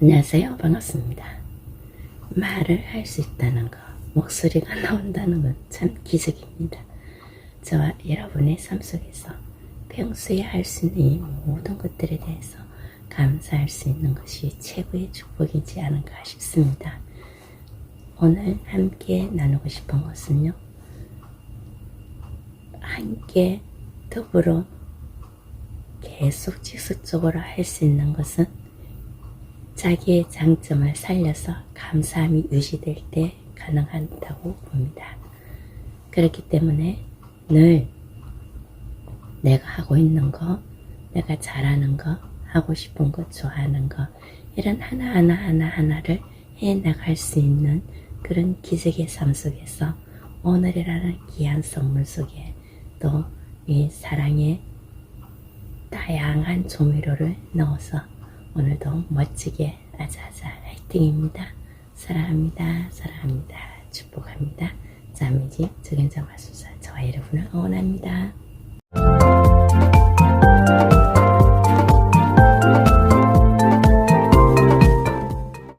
안녕하세요. 반갑습니다. 말을 할 수 있다는 거, 목소리가 나온다는 건 참 기적입니다. 저와 여러분의 삶 속에서 평소에 할 수 있는 이 모든 것들에 대해서 감사할 수 있는 것이 최고의 축복이지 않은가 싶습니다. 오늘 함께 나누고 싶은 것은요. 함께 더불어 계속 지속적으로 할 수 있는 것은 자기의 장점을 살려서 감사함이 유지될 때 가능하다고 봅니다. 그렇기 때문에 늘 내가 하고 있는 거, 내가 잘하는 거, 하고 싶은 거, 좋아하는 거, 이런 하나하나 하나하나를 해 나갈 수 있는 그런 기적의 삶 속에서 오늘이라는 귀한 선물 속에 또 이 사랑의 다양한 조미료를 넣어서 오늘도 멋지게 아자아자 화이팅입니다. 사랑합니다. 사랑합니다. 축복합니다. 자매지 적은자 마술사 저와 여러분을 응원합니다.